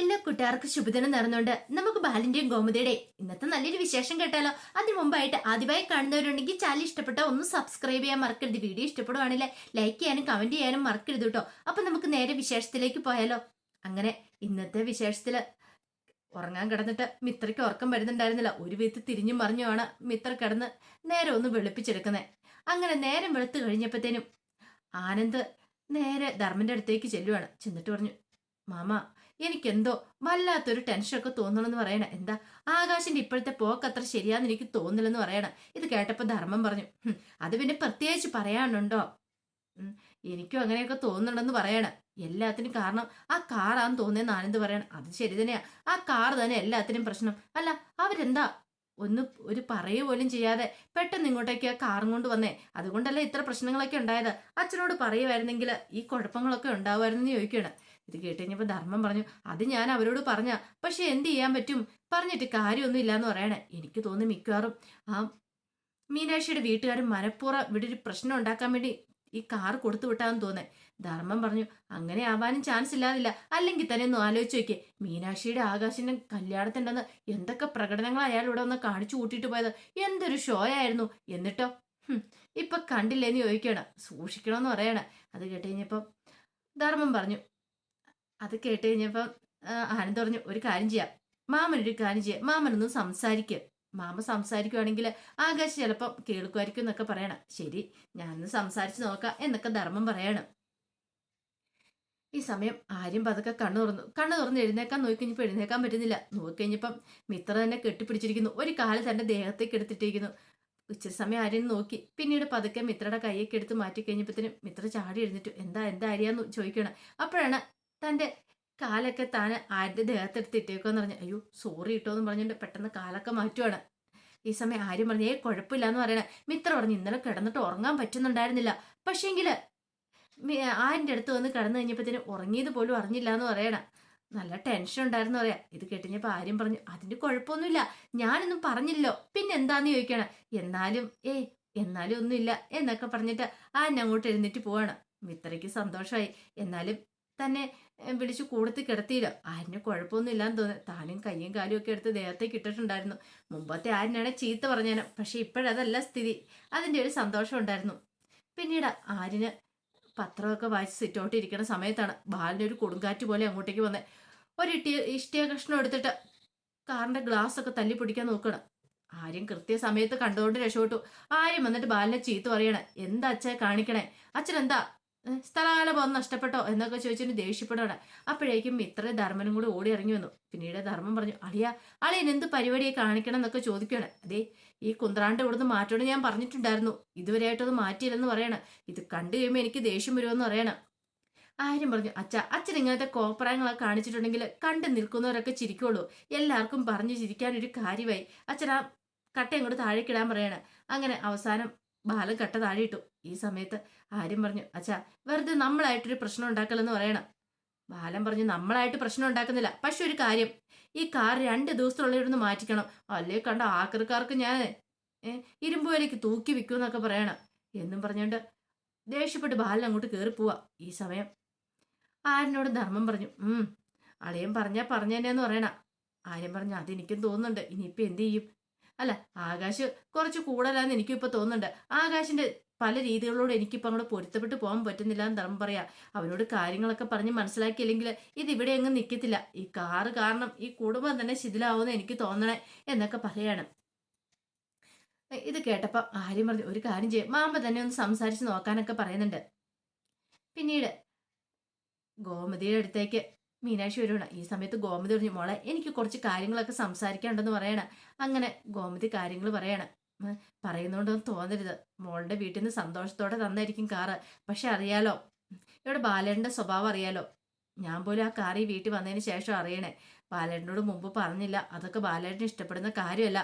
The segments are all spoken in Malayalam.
എല്ലാ കൂട്ടുകാർക്കും ശുഭദിനം നടന്നുകൊണ്ട് നമുക്ക് ബാലിന്റെയും ഗോമതിയുടെ ഇന്നത്തെ നല്ലൊരു വിശേഷം കേട്ടാലോ? അതിനു മുമ്പായിട്ട് ആദ്യമായി കാണുന്നവരുണ്ടെങ്കിൽ ചാനൽ ഇഷ്ടപ്പെട്ട ഒന്ന് സബ്സ്ക്രൈബ് ചെയ്യാൻ മറക്കരുത്. വീഡിയോ ഇഷ്ടപ്പെടുവാണെങ്കിൽ ലൈക്ക് ചെയ്യാനും കമന്റ് ചെയ്യാനും മറക്കരുത് കേട്ടോ. അപ്പൊ നമുക്ക് നേരെ വിശേഷത്തിലേക്ക് പോയാലോ? അങ്ങനെ ഇന്നത്തെ വിശേഷത്തിൽ ഉറങ്ങാൻ കിടന്നിട്ട് മിത്രയ്ക്ക് ഉറക്കം വരുന്നുണ്ടായിരുന്നില്ല. ഒരു വിധത്തിൽ തിരിഞ്ഞു മറിഞ്ഞുമാണ് മിത്ര കിടന്ന് നേരെ ഒന്ന് വെളുപ്പിച്ചെടുക്കുന്നത് അങ്ങനെ നേരം വെളുത്ത് കഴിഞ്ഞപ്പോഴത്തേനും ആനന്ദ് നേരെ ധർമ്മന്റെ അടുത്തേക്ക് ചെല്ലുവാണ്. ചെന്നിട്ട് പറഞ്ഞു മാമ എനിക്കെന്തോ വല്ലാത്തൊരു ടെൻഷനൊക്കെ തോന്നണമെന്ന് പറയണ. എന്താ? ആകാശിന്റെ ഇപ്പോഴത്തെ പോക്ക് അത്ര ശരിയാന്ന് എനിക്ക് തോന്നില്ലെന്ന് പറയണ. ഇത് കേട്ടപ്പോൾ ധർമ്മം പറഞ്ഞു അത് പിന്നെ പ്രത്യേകിച്ച് പറയാനുണ്ടോ? എനിക്കും അങ്ങനെയൊക്കെ തോന്നുന്നുണ്ടെന്ന് പറയണ. എല്ലാത്തിനും കാരണം ആ കാറാന്ന് തോന്നിയെന്ന് ആനന്ദ് പറയണം. അത് ശരി തന്നെയാ. ആ കാർ തന്നെ എല്ലാത്തിനും പ്രശ്നം. അല്ല അവരെന്താ? ഒന്ന് ഒരു പറയുക പോലും ചെയ്യാതെ പെട്ടെന്ന് ഇങ്ങോട്ടേക്ക് ആ കാറും കൊണ്ട് വന്നേ. അതുകൊണ്ടല്ലേ ഇത്ര പ്രശ്നങ്ങളൊക്കെ ഉണ്ടായത്? അച്ഛനോട് പറയുമായിരുന്നെങ്കിൽ ഈ കുഴപ്പങ്ങളൊക്കെ ഉണ്ടാവുമായിരുന്നു ചോദിക്കുകയാണ്. ഇത് കേട്ട് കഴിഞ്ഞപ്പോൾ ധർമ്മം പറഞ്ഞു അത് ഞാൻ അവരോട് പറഞ്ഞ പക്ഷെ എന്ത് ചെയ്യാൻ പറ്റും? പറഞ്ഞിട്ട് കാര്യമൊന്നും ഇല്ലാന്ന് പറയണേ. എനിക്ക് തോന്നി മിക്കവാറും ആ മീനാക്ഷിയുടെ വീട്ടുകാർ മനഃപൂർവം ഇവിടെ ഒരു പ്രശ്നം ഉണ്ടാക്കാൻ വേണ്ടി ഈ കാർ കൊടുത്തു വിട്ടാന്ന് തോന്നേ ധർമ്മം പറഞ്ഞു അങ്ങനെ ആവാനും ചാൻസ് ഇല്ലാതില്ല. അല്ലെങ്കിൽ തന്നെ ഒന്ന് ആലോചിച്ച് നോക്കിയേ. മീനാക്ഷിയുടെ ആകാശിന്റെ കല്യാണത്തിന്റെന്ന് എന്തൊക്കെ പ്രകടനങ്ങൾ അയാൾ ഇവിടെ ഒന്ന് കാണിച്ചു കൂട്ടിയിട്ട് പോയത്? എന്തൊരു ഷോ ആയിരുന്നു. എന്നിട്ടോ? ഇപ്പൊ കണ്ടില്ലേന്ന് ചോദിക്കണം സൂക്ഷിക്കണമെന്ന് പറയണേ. അത് കേട്ട് കഴിഞ്ഞപ്പം ധർമ്മം പറഞ്ഞു അത് കേട്ട് കഴിഞ്ഞപ്പം ആനന്ദ് പറഞ്ഞു ഒരു കാര്യം ചെയ്യാം. മാമൻ ഒരു കാര്യം ചെയ്യാം. മാമനൊന്നും സംസാരിക്കുക മാമ സംസാരിക്കുവാണെങ്കിൽ ആകാശ് ചിലപ്പം കേൾക്കുമായിരിക്കും എന്നൊക്കെ പറയണം. ശരി ഞാനൊന്ന് സംസാരിച്ച് നോക്കാം എന്നൊക്കെ ധർമ്മം പറയണം. ഈ സമയം ആര്യം പതുക്കെ കണ്ണു തുറന്നു. കണ്ണു തുറന്ന് എഴുന്നേക്കാൻ നോക്കി കഴിഞ്ഞപ്പോൾ എഴുന്നേക്കാൻ പറ്റുന്നില്ല. നോക്കിക്കഴിഞ്ഞപ്പം മിത്ര തന്നെ കെട്ടിപ്പിടിച്ചിരിക്കുന്നു. ഒരു കാൽ തന്നെ ദേഹത്തേക്ക് എടുത്തിട്ടിരിക്കുന്നു. ഉച്ച സമയം ആര്യം നോക്കി. പിന്നീട് പതുക്കെ മിത്രയുടെ കൈയൊക്കെ എടുത്ത് മാറ്റി കഴിഞ്ഞപ്പോഴത്തേനും മിത്ര ചാടി എഴുന്നിട്ടു എന്താ എന്താ ആര്യാന്ന് ചോദിക്കണം അപ്പോഴാണ് തന്റെ കാലൊക്കെ താൻ ആരുടെ ദേഹത്തെടുത്ത് ഇട്ടേക്കോന്ന് പറഞ്ഞു അയ്യോ സോറി ഇട്ടോ എന്ന് പറഞ്ഞിട്ട് പെട്ടെന്ന് കാലൊക്കെ മാറ്റുവാണ്. ഈ സമയം ആര്യം പറഞ്ഞു ഏ കുഴപ്പമില്ല എന്ന് പറയണേ. മിത്ര പറഞ്ഞു ഇന്നലെ കിടന്നിട്ട് ഉറങ്ങാൻ പറ്റുന്നുണ്ടായിരുന്നില്ല. പക്ഷേങ്കിൽ ആരിന്റെ അടുത്ത് വന്ന് കിടന്നു കഴിഞ്ഞപ്പോഴത്തേനും ഉറങ്ങിയത് പോലും അറിഞ്ഞില്ല എന്ന് പറയണ. നല്ല ടെൻഷൻ ഉണ്ടായിരുന്നു പറയാ. ഇത് കേട്ടിഞ്ഞപ്പോ ആര്യം പറഞ്ഞു അതിന്റെ കുഴപ്പമൊന്നുമില്ല. ഞാനൊന്നും പറഞ്ഞില്ലോ പിന്നെ എന്താന്ന് ചോദിക്കണം? എന്നാലും ഏ എന്നാലും ഒന്നുമില്ല എന്നൊക്കെ പറഞ്ഞിട്ട് ആ അങ്ങോട്ട് എഴുന്നേറ്റ് പോവാണ്. മിത്രയ്ക്ക് സന്തോഷമായി. എന്നാലും തന്നെ വിളിച്ചു കൂടത്തി കിടത്തിയില്ല ആരിന് കുഴപ്പമൊന്നും ഇല്ലാന്ന് തോന്നി താനും കയ്യും കാലും ഒക്കെ എടുത്ത് ദേഹത്തേക്ക് ഇട്ടിട്ടുണ്ടായിരുന്നു. മുമ്പത്തെ ആരിനാണ് ചീത്ത പറഞ്ഞേനെ. പക്ഷെ ഇപ്പോഴതല്ല സ്ഥിതി. അതിന്റെ ഒരു സന്തോഷം ഉണ്ടായിരുന്നു. പിന്നീട് ആരിന് പത്രമൊക്കെ വായിച്ച് സിറ്റോട്ടിരിക്കുന്ന സമയത്താണ് ബാലിനൊരു കൊടുങ്കാറ്റ് പോലെ അങ്ങോട്ടേക്ക് വന്നത് ഒരു ഇട്ടിയ ഇഷ്ടിയ കഷ്ണം എടുത്തിട്ട് കാറിന്റെ ഗ്ലാസ് ഒക്കെ തല്ലി പിടിക്കാൻ നോക്കണം. ആര്യം കൃത്യസമയത്ത് കണ്ടുകൊണ്ട് രക്ഷപ്പെട്ടു. ആര്യം വന്നിട്ട് ബാലിനെ ചീത്ത പറയണേ. എന്താ അച്ഛാ കാണിക്കണേ? അച്ഛൻ എന്താ ഏ, ഒന്ന് നഷ്ടപ്പെട്ടോ എന്നൊക്കെ ചോദിച്ചിട്ട് ദേഷ്യപ്പെടണം അപ്പോഴേക്കും ഇത്ര ധർമ്മനും കൂടി ഓടി ഇറങ്ങി വന്നു. പിന്നീട് ധർമ്മം പറഞ്ഞു അളിയ അളിയൻ എന്ത് പരിപാടിയെ കാണിക്കണം എന്നൊക്കെ ചോദിക്കുകയാണ്. അതേ ഈ കുന്ത്രാണ്ട് ഇവിടുന്ന് മാറ്റോട് ഞാൻ പറഞ്ഞിട്ടുണ്ടായിരുന്നു. ഇതുവരെയായിട്ടത് മാറ്റിയില്ലെന്ന് പറയണം. ഇത് കണ്ടു കഴിയുമ്പോൾ എനിക്ക് ദേഷ്യം വരുമെന്ന് പറയണം. ആരും പറഞ്ഞു അച്ഛ അച്ഛൻ ഇങ്ങനത്തെ കോപ്രായങ്ങളൊക്കെ കാണിച്ചിട്ടുണ്ടെങ്കിൽ കണ്ടു നിൽക്കുന്നവരൊക്കെ ചിരിക്കുള്ളൂ. എല്ലാവർക്കും പറഞ്ഞു ചിരിക്കാനൊരു കാര്യമായി. അച്ഛൻ ആ കട്ട അങ്ങോട്ട് താഴേക്കിടാൻ പറയണം. അങ്ങനെ അവസാനം ബാലൻ കട്ട താഴെയിട്ടു. ഈ സമയത്ത് ആര്യം പറഞ്ഞു അച്ഛാ വെറുതെ നമ്മളായിട്ടൊരു പ്രശ്നം ഉണ്ടാക്കലെന്ന് പറയണം. ബാലൻ പറഞ്ഞു നമ്മളായിട്ട് പ്രശ്നം ഉണ്ടാക്കുന്നില്ല. പക്ഷെ ഒരു കാര്യം ഈ കാർ രണ്ട് ദിവസത്തിനുള്ളിൽ മാറ്റിക്കണം. അല്ലേ കണ്ട ആക്രിക്കാർക്ക് ഞാൻ ഇരുമ്പ് തൂക്കി വിൽക്കുമെന്നൊക്കെ പറയണം. എന്നും പറഞ്ഞുകൊണ്ട് ദേഷ്യപ്പെട്ട് ബാലൻ അങ്ങോട്ട് കയറി പോവാ. ഈ സമയം ആര്യനോട് ധർമ്മം പറഞ്ഞു ഉം അളിയൻ പറഞ്ഞാൽ പറഞ്ഞു തന്നെയെന്ന് പറയണ. ആര്യൻ പറഞ്ഞു അതെനിക്കും തോന്നുന്നുണ്ട്. ഇനിയിപ്പോൾ എന്ത് ചെയ്യും? അല്ല ആകാശ് കുറച്ച് കൂടുതലാന്ന് എനിക്കിപ്പോൾ തോന്നുന്നുണ്ട്. ആകാശിന്റെ പല രീതികളോട് എനിക്കിപ്പോ അങ്ങോട്ട് പൊരുത്തപ്പെട്ട് പോകാൻ പറ്റുന്നില്ല എന്ന് ധർമ്മം പറയാ. അവനോട് കാര്യങ്ങളൊക്കെ പറഞ്ഞ് മനസ്സിലാക്കിയില്ലെങ്കിൽ ഇത് ഇവിടെ എങ്ങും നിൽക്കത്തില്ല ഈ കാറ് കാരണം ഈ കുടുംബം തന്നെ ശിഥിലാവുമെന്ന് എനിക്ക് തോന്നണേ എന്നൊക്കെ പറയാണ്. ഇത് കേട്ടപ്പോൾ ആര്യം പറഞ്ഞു ഒരു കാര്യം ചെയ്യും. മാമ്പ തന്നെ ഒന്ന് സംസാരിച്ച് നോക്കാനൊക്കെ പറയുന്നുണ്ട്. പിന്നീട് ഗോമതിയുടെ അടുത്തേക്ക് മീനാക്ഷി വരുവാണ് ഈ സമയത്ത് ഗോമതി പറഞ്ഞു മോളെ എനിക്ക് കുറച്ച് കാര്യങ്ങളൊക്കെ സംസാരിക്കാനുണ്ടെന്ന് പറയണ. അങ്ങനെ ഗോമതി കാര്യങ്ങൾ പറയണം. പറയുന്നോണ്ടൊന്നും തോന്നരുത്. മോളുടെ വീട്ടിൽ നിന്ന് സന്തോഷത്തോടെ തന്നായിരിക്കും കാറ്. പക്ഷെ അറിയാലോ ഇവിടെ ബാലേട്ടന്റെ സ്വഭാവം അറിയാലോ. ഞാൻ പോലും ആ കാർ ഈ വീട്ടിൽ വന്നതിന് ശേഷം അറിയണേ. ബാലേട്ടനോട് മുമ്പ് പറഞ്ഞില്ല. അതൊക്കെ ബാലേട്ടന് ഇഷ്ടപ്പെടുന്ന കാര്യമല്ല.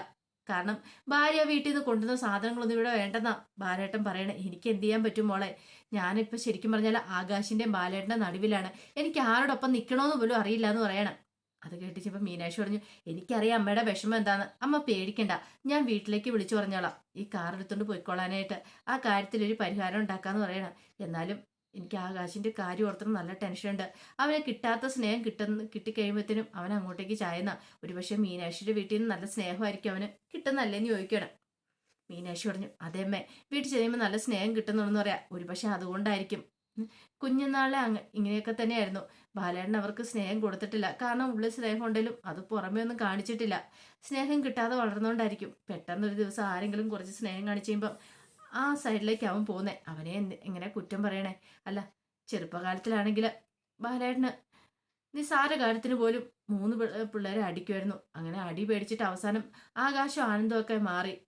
കാരണം ഭാര്യ വീട്ടിൽ നിന്ന് കൊണ്ടുവന്ന സാധനങ്ങളൊന്നും ഇവിടെ വേണ്ടെന്നാ ബാലേട്ടൻ പറയണേ. എനിക്ക് എന്ത് ചെയ്യാൻ പറ്റും മോളെ? ഞാനിപ്പോൾ ശരിക്കും പറഞ്ഞാൽ ആകാശിന്റെയും ബാലേട്ടന്റെ നടുവിലാണ്. എനിക്ക് ആരോടൊപ്പം നിൽക്കണമെന്ന് പോലും അറിയില്ല എന്ന് പറയണം. അത് കേട്ടിച്ചപ്പോൾ മീനാക്ഷി പറഞ്ഞു എനിക്കറിയാം അമ്മയുടെ വിഷമം എന്താന്ന്. അമ്മ പേടിക്കണ്ട. ഞാൻ വീട്ടിലേക്ക് വിളിച്ചു പറഞ്ഞോളാം. ഈ കാർ എടുത്തുകൊണ്ട് പോയിക്കോളാനായിട്ട്. ആ കാര്യത്തിലൊരു പരിഹാരം ഉണ്ടാക്കാന്ന് പറയണം. എന്നാലും എനിക്ക് ആകാശിന്റെ കാര്യം ഓർത്തണം നല്ല ടെൻഷനുണ്ട്. അവനെ കിട്ടാത്ത സ്നേഹം കിട്ടുന്ന കിട്ടിക്കഴിയുമ്പോഴത്തേനും അവൻ അങ്ങോട്ടേക്ക് ചായുന്ന. ഒരുപക്ഷെ മീനാക്ഷിയുടെ വീട്ടിൽ നിന്ന് നല്ല സ്നേഹമായിരിക്കും അവന് കിട്ടുന്നല്ലേന്ന് ചോദിക്കണം മീനാക്ഷി പറഞ്ഞു അതേമ്മേ വീട്ടിൽ ചെയ്യുമ്പോൾ നല്ല സ്നേഹം കിട്ടുന്നുണ്ടെന്ന് പറയാം. ഒരുപക്ഷെ അതുകൊണ്ടായിരിക്കും. കുഞ്ഞുനാളെ അങ്ങ് ഇങ്ങനെയൊക്കെ തന്നെയായിരുന്നു. ബാലേട്ടൻ അവർക്ക് സ്നേഹം കൊടുത്തിട്ടില്ല. കാരണം ഉള്ളിൽ സ്നേഹം ഉണ്ടെങ്കിലും അത് പുറമേ ഒന്നും കാണിച്ചിട്ടില്ല. സ്നേഹം കിട്ടാതെ വളർന്നുകൊണ്ടായിരിക്കും. പെട്ടെന്നൊരു ദിവസം ആരെങ്കിലും കുറച്ച് സ്നേഹം കാണിച്ചു കഴിയുമ്പോൾ ആ സൈഡിലേക്ക് അവൻ പോകുന്നേ അവനെ എങ്ങനെ കുറ്റം പറയണേ. അല്ല ചെറുപ്പകാലത്തിലാണെങ്കിൽ ബാലേട്ടന് നിസ്സാര കാര്യത്തിന് പോലും മൂന്ന് പിള്ളേരെ അടിക്കുമായിരുന്നു. അങ്ങനെ അടി പേടിച്ചിട്ട് അവസാനം ആകാശം ആനന്ദമൊക്കെ മാറി.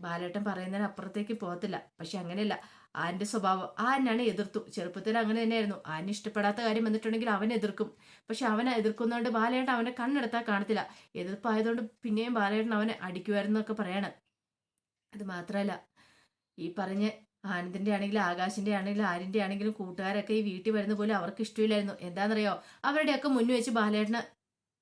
ബാലേട്ടൻ പറയുന്നതിന് അപ്പുറത്തേക്ക് പോകത്തില്ല. പക്ഷെ അങ്ങനെയല്ല. ആന്റെ സ്വഭാവം ആനാണ് എതിർത്തു. ചെറുപ്പത്തിൽ അങ്ങനെ തന്നെയായിരുന്നു. ആന് ഇഷ്ടപ്പെടാത്ത കാര്യം വന്നിട്ടുണ്ടെങ്കിൽ അവൻ എതിർക്കും. പക്ഷെ അവനെ എതിർക്കുന്നതുകൊണ്ട് ബാലേട്ടൻ അവനെ കണ്ണെടുത്താൽ കാണത്തില്ല. എതിർപ്പായതുകൊണ്ട് പിന്നെയും ബാലേട്ടൻ അവനെ അടിക്കുമായിരുന്നു എന്നൊക്കെ പറയാണ്. അത് മാത്രമല്ല ഈ പറഞ്ഞ് ആനന്ദിന്റെ ആണെങ്കിലും ആകാശിന്റെ ആണെങ്കിലും ആരിന്റെ ആണെങ്കിലും കൂട്ടുകാരൊക്കെ ഈ വീട്ടിൽ വരുന്ന പോലും അവർക്ക് ഇഷ്ടമില്ലായിരുന്നു. എന്താണെന്നറിയോ? അവരുടെയൊക്കെ മുന്നിൽ വെച്ച് ബാലേട്ടന്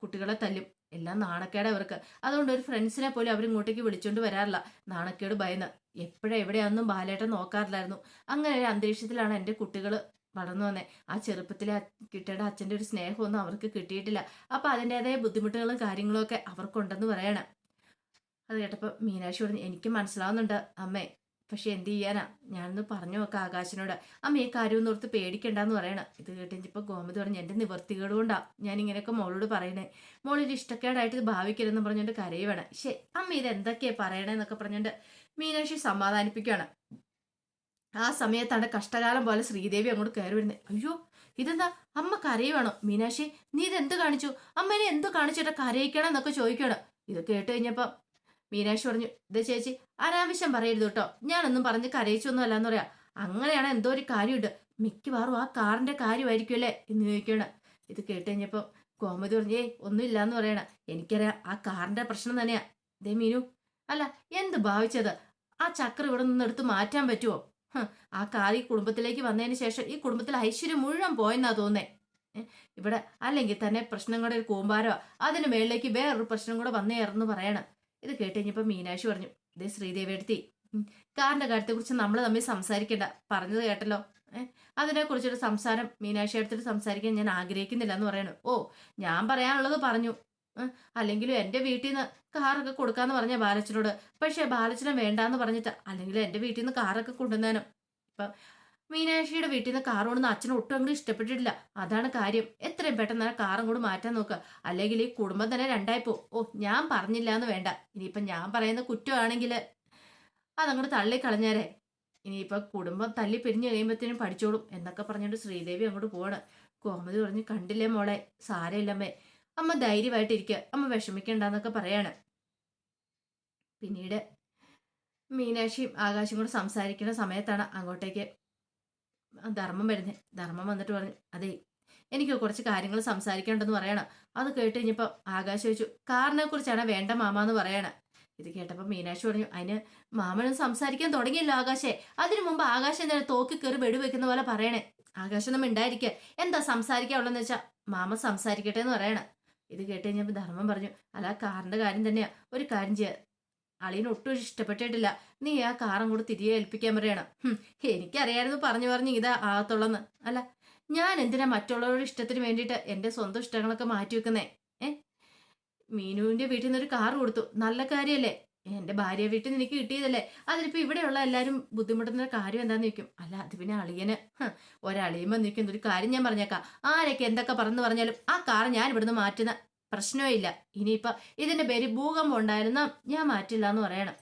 കുട്ടികളെ തല്ലും. എല്ലാം നാണക്കേട് അവർക്ക് അതുകൊണ്ട് ഒരു ഫ്രണ്ട്സിനെ പോലും അവർ ഇങ്ങോട്ടേക്ക് വിളിച്ചുകൊണ്ട് വരാറില്ല. നാണക്കേട് ഭയന്ന്. എപ്പോഴും എവിടെയാണെന്നും ബാലേട്ടൻ നോക്കാറില്ലായിരുന്നു. അങ്ങനെ ഒരു അന്തരീക്ഷത്തിലാണ് എന്റെ കുട്ടികൾ വളർന്നു വന്നേ. ആ ചെറുപ്പത്തിലെ കിട്ടേണ്ട അച്ഛന്റെ ഒരു സ്നേഹമൊന്നും അവർക്ക് കിട്ടിയിട്ടില്ല. അപ്പം അതിന്റെതായ ബുദ്ധിമുട്ടുകളും കാര്യങ്ങളും ഒക്കെ അവർക്കുണ്ടെന്ന് പറയണം. അത് കേട്ടപ്പോൾ മീനാക്ഷി പറഞ്ഞു എനിക്ക് മനസ്സിലാവുന്നുണ്ട് അമ്മേ. പക്ഷെ എന്ത് ചെയ്യാനാ? ഞാനൊന്ന് പറഞ്ഞു നോക്കാം ആകാശിനോട്. അമ്മ ഈ കാര്യം ഓർത്ത് പേടിക്കണ്ടെന്ന് പറയണം. ഇത് കേട്ടിപ്പോ ഗോമതി പറഞ്ഞു എന്റെ നിവർത്തികൾ കൊണ്ടാ ഞാൻ ഇങ്ങനെയൊക്കെ മോളോട് പറയണേ. മോളൊരു ഇഷ്ടക്കേടായിട്ട് ഭാവിക്കരുതെന്ന് പറഞ്ഞുകൊണ്ട് കരയുവാണ്. ശേ അമ്മ ഇത് എന്തൊക്കെയാ പറയണേന്നൊക്കെ പറഞ്ഞുകൊണ്ട് മീനാക്ഷി സമാധാനിപ്പിക്കുകയാണ് ആ സമയത്താണ് കഷ്ടകാലം പോലെ ശ്രീദേവി അങ്ങോട്ട് കയറി വരുന്നത് അയ്യോ ഇതെന്താ? അമ്മ കരയുവാണോ? മീനാക്ഷി നീ ഇത് ഇതെന്ത് കാണിച്ചു? അമ്മേനെ എന്ത് കാണിച്ചിട്ട് കരയിക്കണം എന്നൊക്കെ ചോദിക്കണം ഇത് കേട്ട് കഴിഞ്ഞപ്പം മീനാക്ഷി പറഞ്ഞു ഇത് ചേച്ചി അനാവശ്യം പറയരുത് കേട്ടോ ഞാനൊന്നും പറഞ്ഞ് കരയിച്ചൊന്നും അല്ലാന്ന് പറയാ. അങ്ങനെയാണ് എന്തോ ഒരു കാര്യമുണ്ട്. മിക്കവാറും ആ കാറിന്റെ കാര്യമായിരിക്കും അല്ലേ? എന്ന് ചോദിക്കണം ഇത് കേട്ട് കഴിഞ്ഞപ്പോ കോമതി പറഞ്ഞേ ഏയ് ഒന്നും ഇല്ലാന്ന് പറയണ. എനിക്കറിയാം ആ കാറിന്റെ പ്രശ്നം തന്നെയാ. ദേ മീനു അല്ല എന്ത് ഭാവിച്ചത്? ആ ചക്ര ഇവിടെ നിന്ന് എടുത്ത് മാറ്റാൻ പറ്റുമോ ആ കാർ ഈ കുടുംബത്തിലേക്ക് വന്നതിന് ശേഷം ഈ കുടുംബത്തിൽ ഐശ്വര്യം മുഴുവൻ പോയെന്നാ തോന്നേ ഇവിടെ അല്ലെങ്കിൽ തന്നെ പ്രശ്നങ്ങളുടെ ഒരു കൂമ്പാരോ അതിന് മേളിലേക്ക് വേറൊരു പ്രശ്നം കൂടെ വന്നേറെന്ന് പറയണം. ഇത് കേട്ട് കഴിഞ്ഞപ്പോൾ മീനാക്ഷി പറഞ്ഞു ഇതേ ശ്രീദേവി എടുത്തി കാറിന്റെ കാര്യത്തെക്കുറിച്ച് നമ്മൾ തമ്മിൽ സംസാരിക്കേണ്ട. പറഞ്ഞത് കേട്ടല്ലോ. അതിനെക്കുറിച്ചൊരു സംസാരം മീനാക്ഷി എടുത്തിട്ട് സംസാരിക്കാൻ ഞാൻ ആഗ്രഹിക്കുന്നില്ല എന്ന് പറയണു. ഓ ഞാൻ പറയാനുള്ളത് പറഞ്ഞു. അല്ലെങ്കിലും എന്റെ വീട്ടിൽ നിന്ന് കാറൊക്കെ കൊടുക്കാന്ന് പറഞ്ഞ ബാലച്ചനോട്. പക്ഷേ ബാലച്ചനെ വേണ്ടാന്ന് പറഞ്ഞിട്ട്. അല്ലെങ്കിൽ എന്റെ വീട്ടിൽ നിന്ന് കാറൊക്കെ കൊണ്ടുവന്നാനും. ഇപ്പൊ മീനാക്ഷിയുടെ വീട്ടിൽ നിന്ന് കാർ കൊണ്ടുവന്ന് അച്ഛന് ഒട്ടും അങ്ങോട്ട് ഇഷ്ടപ്പെട്ടിട്ടില്ല. അതാണ് കാര്യം. എത്രയും പെട്ടെന്ന് ആ കാറും കൂടെ മാറ്റാൻ നോക്കുക അല്ലെങ്കിൽ ഈ കുടുംബം തന്നെ രണ്ടായി പോ ഓ ഞാൻ പറഞ്ഞില്ല എന്ന് വേണ്ട. ഇനിയിപ്പം ഞാൻ പറയുന്ന കുറ്റമാണെങ്കിൽ അതങ്ങോട്ട് തള്ളിക്കളഞ്ഞേരെ ഇനിയിപ്പം കുടുംബം തല്ലി പിരിഞ്ഞു കഴിയുമ്പോഴത്തേനും പഠിച്ചോളും എന്നൊക്കെ പറഞ്ഞുകൊണ്ട് ശ്രീദേവി അങ്ങോട്ട് പോവാണ്. കോമതി പറഞ്ഞ് കണ്ടില്ലേ മോളെ? സാരമില്ലമ്മേ. അമ്മ ധൈര്യമായിട്ടിരിക്കുക അമ്മ വിഷമിക്കണ്ടെന്നൊക്കെ പറയാണ്. പിന്നീട് മീനാക്ഷിയും ആകാശും കൂടെ സംസാരിക്കുന്ന സമയത്താണ് അങ്ങോട്ടേക്ക് ധർമ്മം വരുന്നത് ധർമ്മം വന്നിട്ട് പറഞ്ഞു അതെ എനിക്ക് കുറച്ച് കാര്യങ്ങൾ സംസാരിക്കേണ്ടെന്ന് പറയണം. അത് കേട്ട് കഴിഞ്ഞപ്പോൾ ആകാശ് ചോദിച്ചു കാറിനെ കുറിച്ചാണ് വേണ്ട മാമ എന്ന് പറയണം? ഇത് കേട്ടപ്പോൾ മീനാക്ഷി പറഞ്ഞു അതിന് മാമനും സംസാരിക്കാൻ തുടങ്ങിയല്ലോ ആകാശേ. അതിനു മുമ്പ് ആകാശം എന്താണ് തോക്കി കയറി വെടിവെക്കുന്ന പോലെ പറയണേ. ആകാശം ഉണ്ടായിരിക്കുക എന്താ സംസാരിക്കാനുള്ളതെന്ന് വെച്ചാൽ മാമ സംസാരിക്കട്ടെ എന്ന് പറയണം. ഇത് കേട്ട് കഴിഞ്ഞപ്പോൾ ധർമ്മം പറഞ്ഞു അല്ല കാറിന്റെ കാര്യം തന്നെയാ. ഒരു കാര്യം ചെയ്യാ. അളിയന് ഒട്ടും ഇഷ്ടപ്പെട്ടിട്ടില്ല. നീ ആ കാറും കൂടെ തിരികെ ഏൽപ്പിക്കാൻ പറയണം. എനിക്കറിയായിരുന്നു പറഞ്ഞു പറഞ്ഞു ഇതാ ആകത്തുള്ളന്ന്. അല്ല ഞാൻ എന്തിനാ മറ്റുള്ളവരുടെ ഇഷ്ടത്തിന് വേണ്ടിയിട്ട് എന്റെ സ്വന്തം ഇഷ്ടങ്ങളൊക്കെ മാറ്റി വെക്കുന്നേ? ഏ? മീനുവിന്റെ വീട്ടിൽ നിന്ന് ഒരു കാർ കൊടുത്തു. നല്ല കാര്യമല്ലേ? എന്റെ ഭാര്യ വീട്ടിൽ നിന്ന് എനിക്ക് കിട്ടിയതല്ലേ? അതിലിപ്പോ ഇവിടെയുള്ള എല്ലാവരും ബുദ്ധിമുട്ടുന്ന കാര്യം എന്താന്ന് ചോദിക്കും. അല്ല അത് പിന്നെ അളിയന്. ഒരളിയുമ്പോൾ ഒരളിയുമ്പോ നിൽക്കുന്ന ഒരു കാര്യം ഞാൻ പറഞ്ഞേക്കാം. ആരൊക്കെ എന്തൊക്കെ പറഞ്ഞു പറഞ്ഞാലും ആ കാർ ഞാൻ ഇവിടുന്ന് മാറ്റുന്ന പ്രശ്നമേ ഇല്ല ഇനിയിപ്പോ ഇതിന്റെ പേര് ഭൂകമ്പം ഉണ്ടായിരുന്ന ഞാൻ മാറ്റില്ല എന്ന് പറയണം.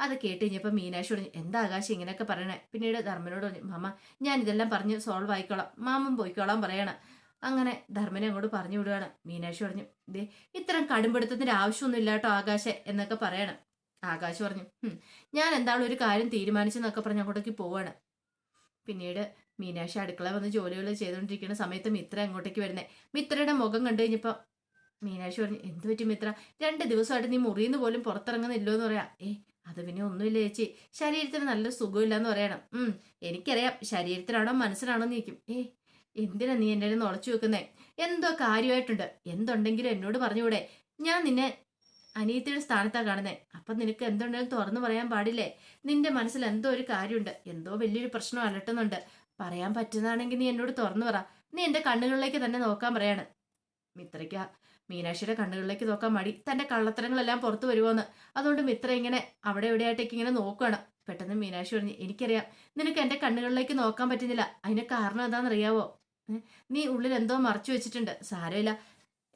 അത് കേട്ട് കഴിഞ്ഞപ്പോൾ മീനാക്ഷി പറഞ്ഞു എന്താ ആകാശം ഇങ്ങനെയൊക്കെ പറയണേ? പിന്നീട് ധർമ്മനോട് പറഞ്ഞു മാമ ഞാൻ ഇതെല്ലാം പറഞ്ഞ് സോൾവ് ആയിക്കോളാം. മാമൻ പോയിക്കോളാം പറയണം. അങ്ങനെ ധർമ്മനെ അങ്ങോട്ട് പറഞ്ഞു വിടുകയാണ് മീനാക്ഷി പറഞ്ഞു ദേ ഇത്തരം കടുംപിടുത്തത്തിന്റെ ആവശ്യമൊന്നും ഇല്ല കേട്ടോ ആകാശെ എന്നൊക്കെ പറയണം. ആകാശ് പറഞ്ഞു ഞാൻ എന്താണ് ഒരു കാര്യം തീരുമാനിച്ചെന്നൊക്കെ പറഞ്ഞ് അങ്ങോട്ടേക്ക് പോവാണ്. പിന്നീട് മീനാക്ഷി അടുക്കള വന്ന് ജോലികൾ ചെയ്തുകൊണ്ടിരിക്കുന്ന സമയത്ത് മിത്ര അങ്ങോട്ടേക്ക് വരുന്നേ. മിത്രയുടെ മുഖം കണ്ടു കഴിഞ്ഞപ്പോ മീനാക്ഷി പറഞ്ഞു എന്ത് പറ്റി മിത്ര? രണ്ട് ദിവസമായിട്ട് നീ മുറിയുന്ന പോലും പുറത്തിറങ്ങുന്നില്ലോ എന്ന് പറയാം. ഏ അത് പിന്നെ ഒന്നുമില്ല ചേച്ചി. ശരീരത്തിന് നല്ല സുഖമില്ല എന്ന് പറയണം. ഉം എനിക്കറിയാം. ശരീരത്തിനാണോ മനസ്സിനാണോ നീക്കും ഏ എന്തിനാ നീ എന്റെ നുളച്ചു വെക്കുന്നേ? എന്തോ കാര്യമായിട്ടുണ്ട്. എന്തുണ്ടെങ്കിലും എന്നോട് പറഞ്ഞുകൂടെ? ഞാൻ നിന്നെ അനിയത്തിയുടെ സ്ഥാനത്താണ് കാണുന്നേ. അപ്പൊ നിനക്ക് എന്തുണ്ടെങ്കിലും തുറന്നു പറയാൻ പാടില്ലേ? നിന്റെ മനസ്സിൽ എന്തോ ഒരു കാര്യമുണ്ട്. എന്തോ വലിയൊരു പ്രശ്നം അലട്ടുന്നുണ്ട്. പറയാൻ പറ്റുന്നതാണെങ്കിൽ നീ എന്നോട് തുറന്നു പറ. നീ എന്റെ കണ്ണുകളിലേക്ക് തന്നെ നോക്കാൻ പറയാണ്. മിത്രയ്ക്ക് മീനാക്ഷിയുടെ കണ്ണുകളിലേക്ക് നോക്കാൻ മടി. തന്റെ കള്ളത്തരങ്ങളെല്ലാം പുറത്തു വരുമോന്ന് അതുകൊണ്ട് മിത്ര ഇങ്ങനെ അവിടെ എവിടെയായിട്ടേക്ക് ഇങ്ങനെ നോക്കുകയാണ് പെട്ടെന്ന് മീനാക്ഷി പറഞ്ഞു എനിക്കറിയാം. നിനക്ക് എന്റെ കണ്ണുകളിലേക്ക് നോക്കാൻ പറ്റുന്നില്ല. അതിന് കാരണം എന്താണെന്നറിയാവോ? നീ ഉള്ളിൽ എന്തോ മറച്ചു വെച്ചിട്ടുണ്ട്. സാരമില്ല.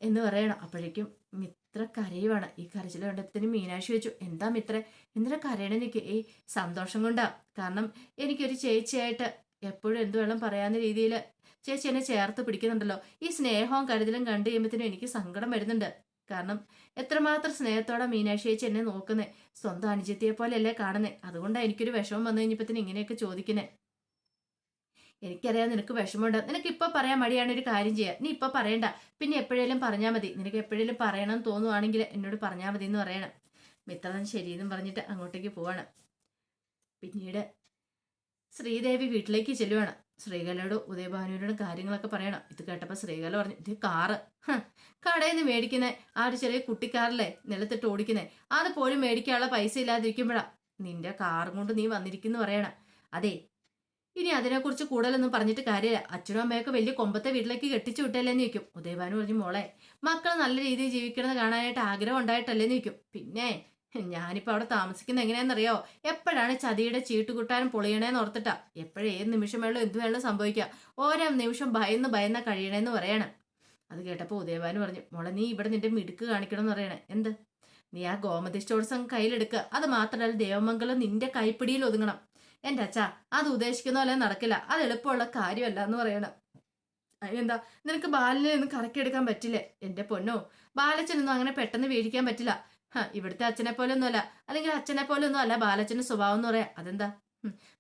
എന്ന് പറയണം. അപ്പോഴേക്കും മിത്ര കരയുവാണ്. ഈ കരച്ചിൽ കണ്ടത്തിന് മീനാക്ഷി വെച്ചു എന്താ മിത്ര? എന്തിനാ കരയണേ നിൽക്കുക ഏയ് സന്തോഷം കൊണ്ടാ. കാരണം എനിക്കൊരു ചേച്ചിയായിട്ട് എപ്പോഴും എന്ത് വേണം പറയാവുന്ന രീതിയിൽ ചേച്ചി എന്നെ ചേർത്ത് പിടിക്കുന്നുണ്ടല്ലോ. ഈ സ്നേഹവും കരുതലും കണ്ടു കഴിയുമ്പോഴത്തേനും എനിക്ക് സങ്കടം വരുന്നുണ്ട്. കാരണം എത്രമാത്രം സ്നേഹത്തോടെ മീനാക്ഷി ചേച്ചി എന്നെ നോക്കുന്നേ. സ്വന്തം അനുജത്തിയെ പോലെയല്ലേ കാണുന്നേ. അതുകൊണ്ടാണ് എനിക്കൊരു വിഷമം വന്നു കഴിഞ്ഞപ്പത്തിന് ഇങ്ങനെയൊക്കെ ചോദിക്കുന്നേ. എനിക്കറിയാം നിനക്ക് വിഷമമുണ്ട്. നിനക്ക് ഇപ്പൊ പറയാൻ മടിയാണ് ഒരു കാര്യം ചെയ്യുക നീ ഇപ്പൊ പറയണ്ട. പിന്നെ എപ്പോഴേലും പറഞ്ഞാൽ മതി. നിനക്ക് എപ്പോഴേലും പറയണം തോന്നുവാണെങ്കിൽ എന്നോട് പറഞ്ഞാൽ മതി എന്ന് പറയണം. മിത്രൻ ശരിയെന്നും പറഞ്ഞിട്ട് അങ്ങോട്ടേക്ക് പോവാണ്. പിന്നീട് ശ്രീദേവി വീട്ടിലേക്ക് ചെല്ലുവാണ്. ശ്രീകലയോട് ഉദയഭാനുവിനോടും കാര്യങ്ങളൊക്കെ പറയണം. ഇത് കേട്ടപ്പോൾ ശ്രീകല പറഞ്ഞു ഇത് കാറ്. കടയിൽ നിന്ന് മേടിക്കുന്ന. ആ ഒരു ചെറിയ കുട്ടിക്കാറല്ലേ നിലത്തിട്ട് ഓടിക്കുന്നേ. അത് പോലും മേടിക്കാനുള്ള പൈസ ഇല്ലാതിരിക്കുമ്പോഴാ. നിന്റെ കാറും കൊണ്ട് നീ വന്നിരിക്കുന്നു പറയണം. അതെ ഇനി അതിനെക്കുറിച്ച് കൂടുതലൊന്നും പറഞ്ഞിട്ട് കാര്യമില്ല. അച്ഛനും അമ്മയൊക്കെ വലിയ കൊമ്പത്തെ വീട്ടിലേക്ക് കെട്ടിച്ചു വിട്ടല്ലേന്ന് ചോദിക്കും. ഉദയഭാനു പറഞ്ഞു മോളെ മക്കൾ നല്ല രീതിയിൽ ജീവിക്കണമെന്ന് കാണാനായിട്ട് ആഗ്രഹം ഉണ്ടായിട്ടല്ലേന്ന് ചോദിക്കും. പിന്നെ ഞാനിപ്പോ അവിടെ താമസിക്കുന്നത് എങ്ങനെയാണെന്നറിയോ? എപ്പോഴാണ് ചതിയുടെ ചീട്ടുകുട്ടാനും പൊളിയണേന്ന് ഓർത്തിട്ടാ. എപ്പോഴേ ഏത് നിമിഷം വേണോ എന്ത് വേണോ സംഭവിക്കാം. ഓരോ നിമിഷം ഭയന്ന് ഭയന്ന കഴിയണേന്ന് പറയണം. അത് കേട്ടപ്പോൾ ഉദയഭാനു പറഞ്ഞു മോളെ നീ ഇവിടെ നിന്റെ മിടുക്ക് കാണിക്കണമെന്ന് പറയണേ. എന്ത്? നീ ആ ഗോമതി സ്റ്റോഴ്സ് അങ്ങ് കയ്യിലെടുക്കുക അത് മാത്രമല്ല ദേവമംഗലം നിന്റെ കൈപ്പിടിയിൽ ഒതുങ്ങണം. എന്റെ അച്ഛാ അത് ഉദ്ദേശിക്കുന്ന പോലെ നടക്കില്ല. അത് എളുപ്പമുള്ള കാര്യമല്ല എന്ന് പറയണം. എന്താ? നിനക്ക് ബാലിനെ ഒന്നും കറക്കിയെടുക്കാൻ പറ്റില്ലേ? എന്റെ പൊന്നോ ബാലച്ചനൊന്നും അങ്ങനെ പെട്ടെന്ന് വീഴിക്കാൻ പറ്റില്ല. ഇവിടുത്തെ അച്ഛനെ പോലെ ഒന്നുമല്ല അല്ലെങ്കിൽ അച്ഛനെ പോലെ ഒന്നും അല്ല ബാലച്ചന്റെ സ്വഭാവം എന്ന് പറയാം. അതെന്താ?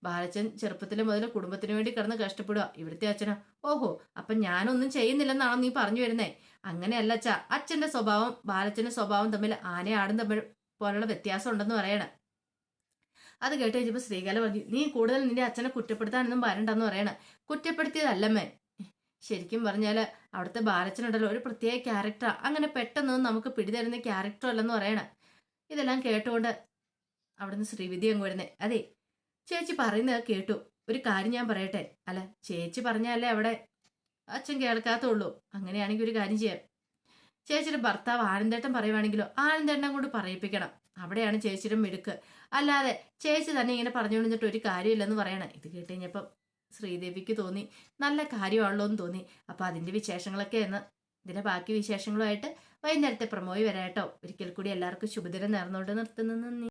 ബാലച്ചൻ ചെറുപ്പത്തിൽ മുതൽ കുടുംബത്തിന് വേണ്ടി കിടന്ന് കഷ്ടപ്പെടുക ഇവിടുത്തെ അച്ഛനോ? ഓഹോ അപ്പൊ ഞാനൊന്നും ചെയ്യുന്നില്ലെന്നാണോ നീ പറഞ്ഞു വരുന്നേ? അങ്ങനെയല്ല അച്ഛ. അച്ഛന്റെ സ്വഭാവം ബാലച്ചന്റെ സ്വഭാവം തമ്മിൽ ആനയാടും തമ്മിൽ പോലുള്ള വ്യത്യാസം ഉണ്ടെന്ന് പറയണേ. അത് കേട്ട് കഴിഞ്ഞപ്പോൾ ശ്രീകാല പറഞ്ഞു നീ കൂടുതൽ നിന്റെ അച്ഛനെ കുറ്റപ്പെടുത്താനൊന്നും വരണ്ടെന്ന് പറയണേ. കുറ്റപ്പെടുത്തിയതല്ലമ്മേ ശരിക്കും പറഞ്ഞാൽ അവിടുത്തെ ബാലച്ചനുണ്ടല്ലോ ഒരു പ്രത്യേക ക്യാരക്ടർ അങ്ങനെ പെട്ടെന്നൊന്നും നമുക്ക് പിടിതരുന്ന ക്യാരക്ടർ അല്ലെന്ന് പറയണ. ഇതെല്ലാം കേട്ടുകൊണ്ട് അവിടുന്ന് ശ്രീവിധി അങ്ങ് വരുന്നേ. അതെ ചേച്ചി പറയുന്നത് കേട്ടു. ഒരു കാര്യം ഞാൻ പറയട്ടെ? അല്ല ചേച്ചി പറഞ്ഞാലേ അവിടെ അച്ഛൻ കേൾക്കാത്തുള്ളൂ. അങ്ങനെയാണെങ്കിൽ ഒരു കാര്യം ചെയ്യാം. ചേച്ചിയുടെ ഭർത്താവ് ആനന്ദേട്ടൻ പറയുവാണെങ്കിലോ ആനന്ദേട്ടനെ കൊണ്ട് പറയിപ്പിക്കണം. അവിടെയാണ് ചേച്ചിയുടെ മിടുക്ക്. അല്ലാതെ ചേച്ചി തന്നെ ഇങ്ങനെ പറഞ്ഞുകൊണ്ടിട്ട് ഒരു കാര്യമില്ലെന്ന് പറയണേ. ഇത് കേട്ട് കഴിഞ്ഞപ്പം ശ്രീദേവിക്ക് തോന്നി. നല്ല കാര്യമാണല്ലോ എന്ന് തോന്നി. അപ്പൊ അതിന്റെ വിശേഷങ്ങളൊക്കെ എന്ന് ഇതിന്റെ ബാക്കി വിശേഷങ്ങളുമായിട്ട് വൈകുന്നേരത്തെ പ്രമോയി വരാട്ടോ ഒരിക്കൽ കൂടി എല്ലാവർക്കും ശുഭദിനം നേർന്നുകൊണ്ട് നിർത്തുന്നു. നന്ദി.